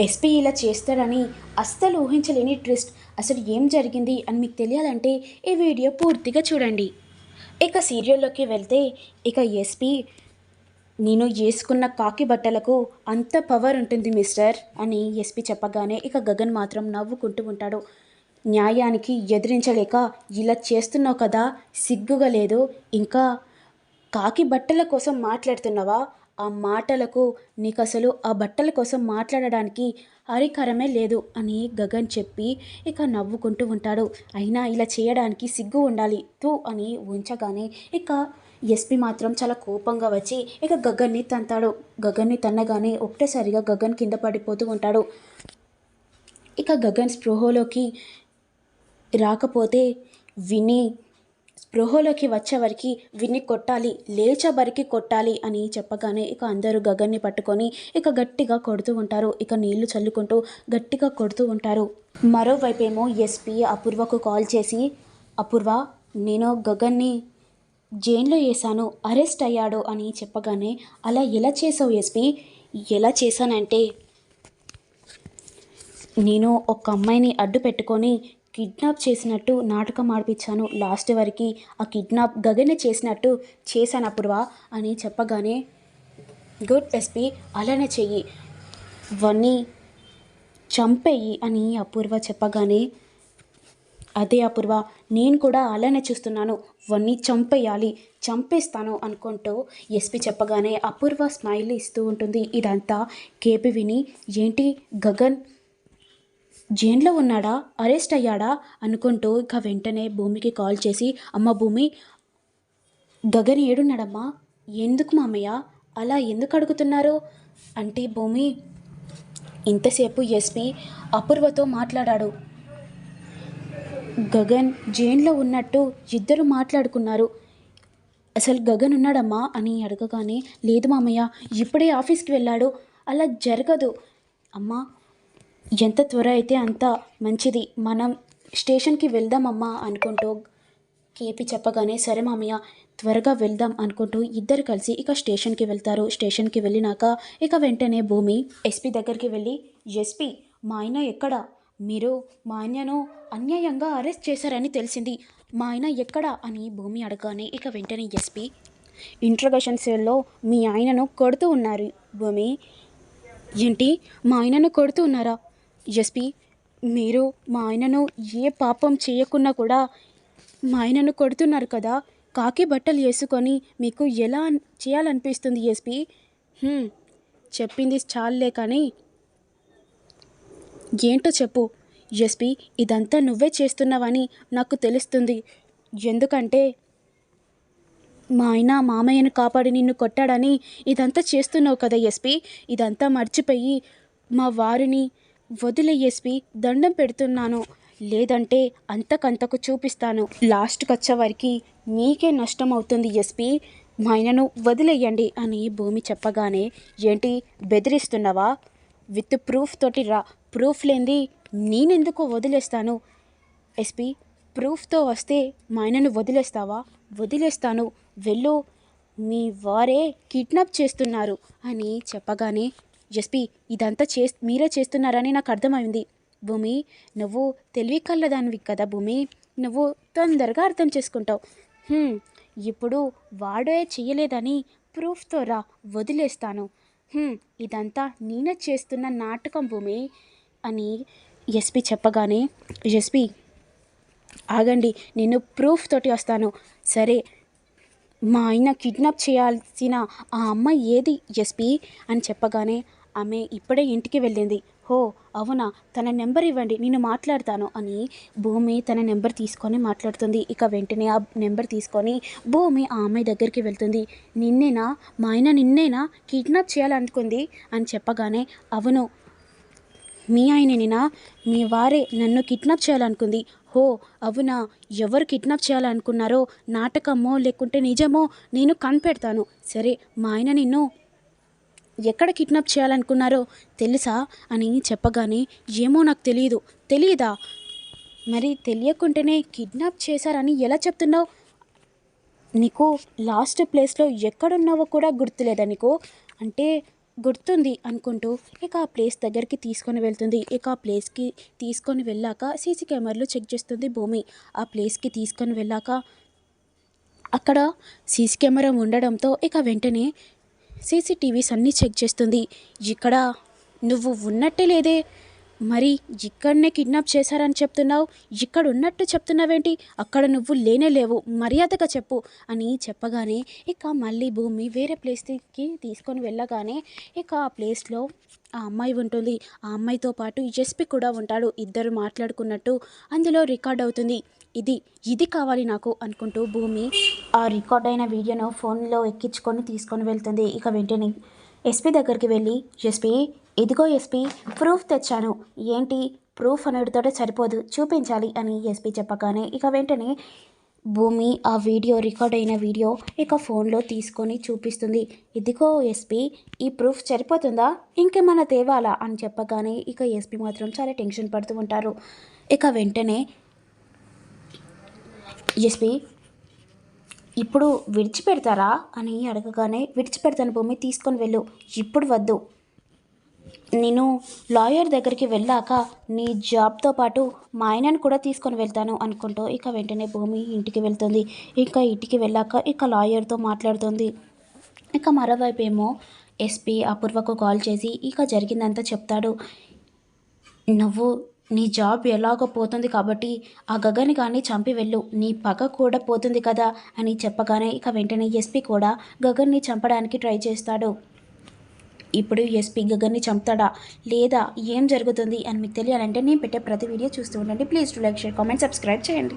SP ఇలా చేస్తాడని అస్సలు ఊహించలేని ట్విస్ట్. అసలు ఏం జరిగింది అని మీకు తెలియాలంటే ఈ వీడియో పూర్తిగా చూడండి. ఇక సీరియల్లోకి వెళ్తే ఇక ఎస్పీ నేను వేసుకున్న కాకి బట్టలకు అంత పవర్ ఉంటుంది మిస్టర్ అని ఎస్పీ చెప్పగానే ఇక గగన్ మాత్రం నవ్వుకుంటూ ఉంటాడు. న్యాయానికి ఎదిరించలేక ఇలా చేస్తున్నావు కదా సిగ్గుగా లేదు. ఇంకా కాకి బట్టల కోసం మాట్లాడుతున్నావా? ఆ మాటలకు నీకు అసలు ఆ బట్టల కోసం మాట్లాడడానికి హరికరమే లేదు అని గగన్ చెప్పి ఇక నవ్వుకుంటూ ఉంటాడు. అయినా ఇలా చేయడానికి సిగ్గు ఉండాలి తూ అని ఉంచగానే ఇక ఎస్పీ మాత్రం చాలా కోపంగా వచ్చి ఇక గగన్ని తంతాడు. గగన్ని తన్నగానే ఒకటేసారిగా గగన్ కింద పడిపోతూ ఉంటాడు. ఇక గగన్ స్పృహలోకి రాకపోతే విని స్పృహలోకి వచ్చేవరికి విన్ని కొట్టాలి లేచేవరికి కొట్టాలి అని చెప్పగానే ఇక అందరూ గగన్ని పట్టుకొని ఇక గట్టిగా కొడుతూ ఉంటారు. ఇక నీళ్ళు చల్లుకుంటూ గట్టిగా కొడుతూ ఉంటారు. మరోవైపేమో ఎస్పీ అపూర్వకు కాల్ చేసి అపూర్వ నేను గగన్ని జైల్లో వేశాను అరెస్ట్ అయ్యాడు అని చెప్పగానే అలా ఎలా చేసావు ఎస్పీ? ఎలా చేశానంటే నేను ఒక అమ్మాయిని అడ్డు పెట్టుకొని కిడ్నాప్ చేసినట్టు నాటకం ఆడిపించాను. లాస్ట్ వరకు ఆ కిడ్నాప్ గగనే చేసినట్టు చేశాను అపూర్వ అని చెప్పగానే గుడ్ ఎస్పీ అలానే చెయ్యి. వన్నీ చంపేయి అని అపూర్వ చెప్పగానే అదే అపూర్వ నేను కూడా అలానే చూస్తున్నాను. వన్నీ చంపేయాలి చంపేస్తాను అనుకుంటూ ఎస్పి చెప్పగానే అపూర్వ స్మైల్ ఇస్తూ ఉంటుంది. ఇదంతా కేపీ విని ఏంటి? గగన్ జైల్లో ఉన్నాడా? అరెస్ట్ అయ్యాడా? అనుకుంటూ ఇక వెంటనే భూమికి కాల్ చేసి అమ్మ భూమి గగన్ ఏడున్నాడమ్మా? ఎందుకు మామయ్య? అలా ఎందుకు అడుగుతున్నారు? అంటే భూమి ఇంతసేపు ఎస్పీ అపూర్వతో మాట్లాడాడు. గగన్ జైల్లో ఉన్నట్టు ఇద్దరు మాట్లాడుకున్నారు. అసలు గగన్ ఉన్నాడమ్మా? అని అడగగానే లేదు మామయ్య ఇప్పుడే ఆఫీస్కి వెళ్ళాడు. అలా జరగదు. అమ్మా ఎంత త్వర అయితే అంత మంచిది. మనం స్టేషన్కి వెళ్దామమ్మా అనుకుంటూ కేపీ చెప్పగానే సరే మామయ్య త్వరగా వెళ్దాం అనుకుంటూ ఇద్దరు కలిసి ఇక స్టేషన్కి వెళ్తారు. స్టేషన్కి వెళ్ళినాక ఇక వెంటనే భూమి ఎస్పీ దగ్గరికి వెళ్ళి ఎస్పీ మా ఆయన ఎక్కడ? మీరు మా ఆయనను అన్యాయంగా అరెస్ట్ చేశారని తెలిసింది. మా ఆయన ఎక్కడ? అని భూమి అడగానే ఇక వెంటనే ఎస్పీ ఇంట్రగేషన్ సెల్లో మీ ఆయనను కొడుతూ ఉన్నారు. భూమి ఏంటి? మా ఆయనను కొడుతూ ఉన్నారా? ఎస్పీ మీరు మా ఆయనను ఏ పాపం చేయకున్నా కూడా మా ఆయనను కొడుతున్నారు కదా. కాకి బట్టలు వేసుకొని మీకు ఎలా చేయాలనిపిస్తుంది ఎస్పీ చెప్పింది చాలులే కానీ ఏంటో చెప్పు. ఎస్పీ ఇదంతా నువ్వే చేస్తున్నావని నాకు తెలుస్తుంది. ఎందుకంటే మా ఆయన మామయ్యను కాపాడి నిన్ను కొట్టాడని ఇదంతా చేస్తున్నావు కదా ఎస్పీ ఇదంతా మర్చిపోయి మా వారిని వదిలే ఎస్పీ దండం పెడుతున్నాను. లేదంటే అంతకంతకు చూపిస్తాను. లాస్ట్కి వచ్చేవరకు మీకే నష్టం అవుతుంది ఎస్పీ. మా ఆయనను వదిలేయండి అని భూమి చెప్పగానే ఏంటి బెదిరిస్తున్నావా? విత్ ప్రూఫ్ తోటి రా. ప్రూఫ్ లేనిది నేనెందుకు వదిలేస్తాను? ఎస్పీ ప్రూఫ్తో వస్తే మా ఆయనను వదిలేస్తావా? వదిలేస్తాను. వెళ్ళు. మీ వారే కిడ్నాప్ చేస్తున్నారు అని చెప్పగానే ఎస్పి ఇదంతా చే మీరే చేస్తున్నారని నాకు అర్థమైంది. భూమి నువ్వు తెలివి కళ్ళదానివి కదా భూమి. నువ్వు తొందరగా అర్థం చేసుకుంటావు. ఇప్పుడు వాడే చేయలేదని ప్రూఫ్తో రా వదిలేస్తాను. ఇదంతా నేనే చేస్తున్న నాటకం భూమి అని ఎస్పి చెప్పగానే ఎస్పి ఆగండి నేను ప్రూఫ్ తోటి వస్తాను. సరే మా ఆయన కిడ్నాప్ చేయాల్సిన ఆ అమ్మాయి ఏది ఎస్పి అని చెప్పగానే ఆమె ఇప్పుడే ఇంటికి వెళ్ళింది. హో అవునా? తన నెంబర్ ఇవ్వండి నేను మాట్లాడతాను అని భూమి తన నెంబర్ తీసుకొని మాట్లాడుతుంది. ఇక వెంటనే ఆ నెంబర్ తీసుకొని భూమి ఆ అమ్మాయి దగ్గరికి వెళ్తుంది. నిన్నేనా? మా ఆయన నిన్నేనా? కిడ్నాప్ చేయాలనుకుంది అని చెప్పగానే అవును మీ ఆయననేనా? మీ వారే నన్ను కిడ్నాప్ చేయాలనుకుంది. హో అవునా? ఎవరు కిడ్నాప్ చేయాలనుకున్నారో? నాటకమో లేకుంటే నిజమో నేను కనిపెడతాను. సరే మా ఆయన నిన్ను ఎక్కడ కిడ్నాప్ చేయాలనుకున్నారో తెలుసా అని చెప్పగానే ఏమో నాకు తెలియదు తెలియదా మరి తెలియకుంటేనే కిడ్నాప్ చేశారని ఎలా చెప్తున్నావు? నీకు లాస్ట్ ప్లేస్లో ఎక్కడున్నావో కూడా గుర్తులేదా నీకు? అంటే గుర్తుంది అనుకుంటూ ఇక ఆ ప్లేస్ దగ్గరికి తీసుకొని వెళ్తుంది. ఇక ఆ ప్లేస్కి తీసుకొని వెళ్ళాక సీసీ కెమెరాలు చెక్ చేస్తుంది భూమి. ఆ ప్లేస్కి తీసుకొని వెళ్ళాక అక్కడ సీసీ కెమెరా ఉండడంతో ఇక వెంటనే సీసీటీవీస్ అన్నీ చెక్ చేస్తుంది. ఇక్కడ నువ్వు ఉన్నట్టే లేదే. మరి ఇక్కడనే కిడ్నాప్ చేశారని చెప్తున్నావు. ఇక్కడ ఉన్నట్టు చెప్తున్నావేంటి? అక్కడ నువ్వు లేనే లేవు. మర్యాదగా చెప్పు అని చెప్పగానే ఇక మళ్ళీ భూమి వేరే ప్లేస్కి తీసుకొని వెళ్ళగానే ఇక ఆ ప్లేస్లో ఆ అమ్మాయి ఉంటుంది. ఆ అమ్మాయితో పాటు ఎస్పీ కూడా ఉంటాడు. ఇద్దరు మాట్లాడుకున్నట్టు అందులో రికార్డ్ అవుతుంది. ఇది ఇది కావాలి నాకు అనుకుంటూ భూమి ఆ రికార్డ్ అయిన వీడియోను ఫోన్లో ఎక్కించుకొని తీసుకొని వెళ్తుంది. ఇక వెంటనే ఎస్పీ దగ్గరికి వెళ్ళి ఎస్పీ ఇదిగో ఎస్పీ ప్రూఫ్ తెచ్చాను. ఏంటి? ప్రూఫ్ అనేటితో సరిపోదు చూపించాలి అని ఎస్పీ చెప్పగానే ఇక వెంటనే భూమి ఆ వీడియో రికార్డ్ అయిన వీడియో ఇక ఫోన్లో తీసుకొని చూపిస్తుంది. ఇదిగో ఎస్పీ ఈ ప్రూఫ్ సరిపోతుందా? ఇంకేమైనా తేవాలా అని చెప్పగానే ఇక ఎస్పీ మాత్రం చాలా టెన్షన్ పడుతూ ఉంటారు. ఇక వెంటనే ఎస్పి ఇప్పుడు విడిచిపెడతారా? అని అడగగానే విడిచిపెడతాను భూమి తీసుకొని వెళ్ళు. ఇప్పుడు వద్దు. నేను లాయర్ దగ్గరికి వెళ్ళాక నీ జాబ్తో పాటు మా ఆయనను కూడా తీసుకొని వెళ్తాను అనుకుంటూ ఇక వెంటనే భూమి ఇంటికి వెళ్తుంది. ఇంకా ఇంటికి వెళ్ళాక ఇక లాయర్తో మాట్లాడుతుంది. ఇక మరోవైపు ఏమో ఎస్పీ అపూర్వకు కాల్ చేసి ఇక జరిగిందంతా చెప్తాడు. నువ్వు నీ జాబ్ ఎలాగో పోతుంది కాబట్టి ఆ గగని కానీ చంపి వెళ్ళు. నీ పగ కూడా పోతుంది కదా అని చెప్పగానే ఇక వెంటనే ఎస్పీ కూడా గగన్ని చంపడానికి ట్రై చేస్తాడు. ఇప్పుడు ఎస్పీ గగన్ని చంపుతాడా? లేదా ఏం జరుగుతుంది అని మీకు తెలియాలంటే నేను పెట్టే ప్రతి వీడియో చూస్తూ ఉండండి. Please to like share comment subscribe చేయండి.